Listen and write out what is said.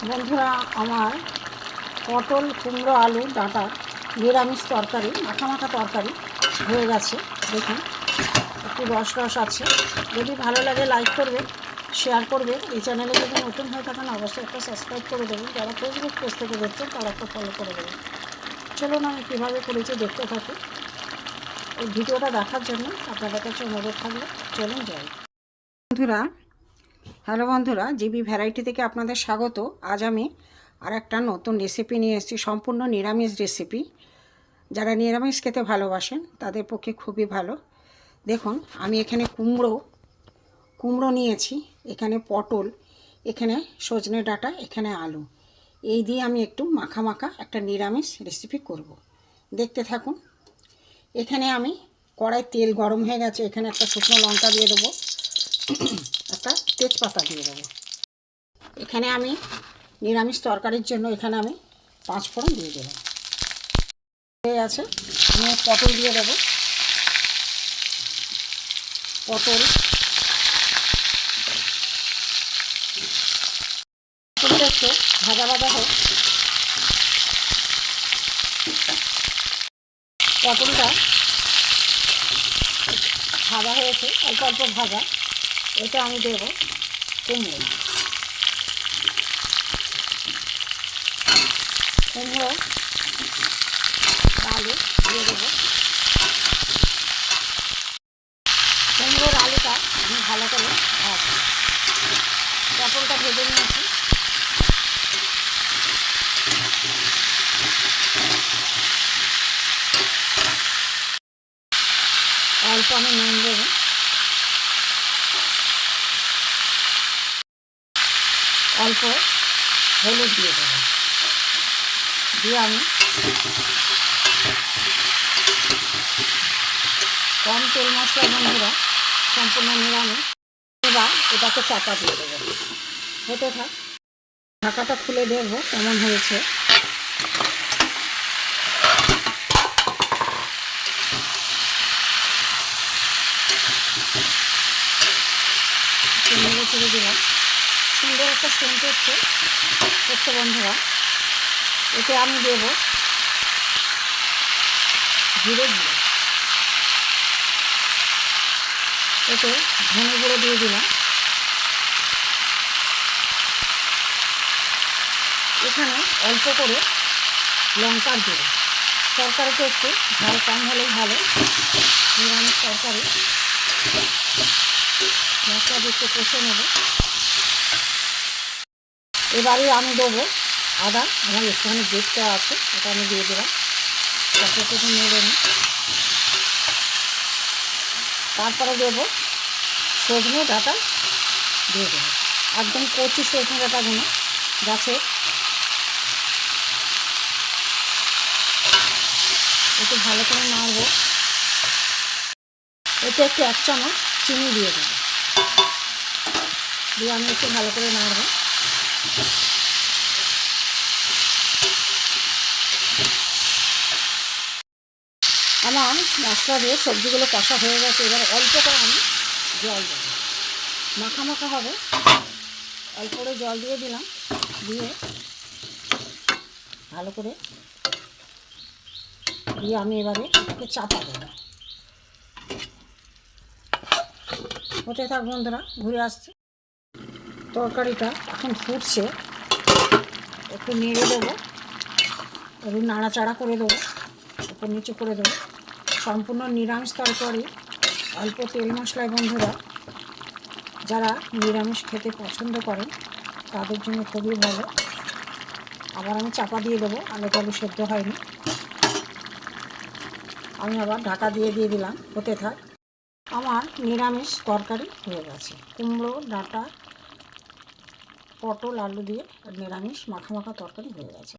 বন্ধুরা, আমার পটল, কুমড়ো, আলু, ডাঁটা, নিরামিষ তরকারি মাখা মাখা তরকারি হয়ে গেছে। দেখুন, একটু রস রস আছে। যদি ভালো লাগে লাইক করবে শেয়ার করবে এই চ্যানেলে যদি নতুন হয়ে থাকেন, অবশ্যই একটা সাবস্ক্রাইব করে দেবেন। যারা ফেসবুক পেজ থেকে দেখছেন, তারা একটা ফলো করে দেবেন। চলুন, আমি কীভাবে করেছি দেখতে থাকি। এই ভিডিওটা দেখার জন্য আপনাদের কাছে অনুরোধ থাকলে। চলুন যাই। বন্ধুরা হ্যালো বন্ধুরা, জিবি ভ্যারাইটি থেকে আপনাদের স্বাগত। আজ আমি আর একটা নতুন রেসিপি নিয়ে এসেছি, সম্পূর্ণ নিরামিষ রেসিপি যারা নিরামিষ খেতে ভালোবাসেন, তাদের পক্ষে খুবই ভালো। দেখুন, আমি এখানে কুমড়ো কুমড়ো নিয়েছি, এখানে পটল, এখানে সজনে ডাঁটা, এখানে আলু। এই দিয়ে আমি একটু মাখা মাখা একটা নিরামিষ রেসিপি করব। দেখতে থাকুন। এখানে আমি কড়াই তেল গরম হয়ে গেছে, এখানে একটা শুকনো লঙ্কা দিয়ে দেবো। একটা তেজপাতা দিয়ে দেবো। এখানে আমি নিরামিষ তরকারির জন্য এখানে আমি পাঁচ ফোড়ন দিয়ে দেবো। হয়ে আছে আমি পটল দিয়ে দেবো। পটল। পটলটা ভাজা ভাজা হোক। পটলটা ভাজা হয়েছে, অল্প অল্প ভাজা। এটা আমি দেব কুমড়ো। কুমড়ো আলু দিয়ে দেবো। কুমড়োর আলুটা আমি ভালো করে ভাজবো। পটলটা ভেজে নিয়েছি। অল্প আমি নুন দেবো। অল্প হলুদ দিয়ে দেবো। দিয়ে আমি কম তেল মশলা বন্ধুরা, সম্পূর্ণ নিরামিষ। এবার এটাকে চাপা দিয়ে দেবো। হতে থাক। ঢাকাটা খুলে দেখব কেমন হয়েছে। ছেড়ে দিলাম। সুন্দর একটা সেন্ট হচ্ছে হচ্ছে বন্ধুরা। এতে আমি দেব জিরে গুঁড়ো। এতে ধনে গুঁড়ো দিয়ে দিলাম। এখানে অল্প করে লঙ্কার গুঁড়ো। তরকারিতে একটু ঝাল কম হলেই ভালো। নিরামিষ তরকারি। মশলা দিয়ে একটু কষে নেব। এবারে আমি দেবো আদা, আমার একটুখানি বেটটা আছে, ওটা আমি দিয়ে দিলাম। নেড়ে নিই। তারপরে দেবো সজনে ডাটা দিয়ে দেবো। একদম কচি সজনে ডাটাগুলো গাছে একটু ভালো করে নাড়বো। এতে একটু এক চামচ চিনি দিয়ে দেবো। দিয়ে আমি একটু ভালো করে নাড়বো। আমার মশলা দিয়ে সবজিগুলো কষা হয়ে গেছে, এবার অল্প করে আমি জল দেবো। মাখা মাখা হবে। অল্প করে জল দিয়ে দিলাম। দিয়ে ভালো করে দিয়ে আমি এবারে এটাকে চাপা দেবো। হতে থাক বন্ধুরা, ঘুরে আসছে। তরকারিটা এখন ফুটছে। একটু নেড়ে দেবো। একটু নাড়াচাড়া করে দেবো। উপর নিচে করে দেবো। সম্পূর্ণ নিরামিষ তরকারি, অল্প তেল মশলায় বন্ধুরা। যারা নিরামিষ খেতে পছন্দ করেন, তাদের জন্য খুবই ভালো। আবার আমি চাপা দিয়ে দেবো। আলু টালু সেদ্ধ হয়নি। আমি আবার ঢাকা দিয়ে দিয়ে দিলাম। হতে থাক। আমার নিরামিষ তরকারি হয়ে গেছে। কুমড়ো, ডাঁটা পটল আলু দিয়ে নিরামিষ মাখা মাখা তরকারি হয়ে গেছে।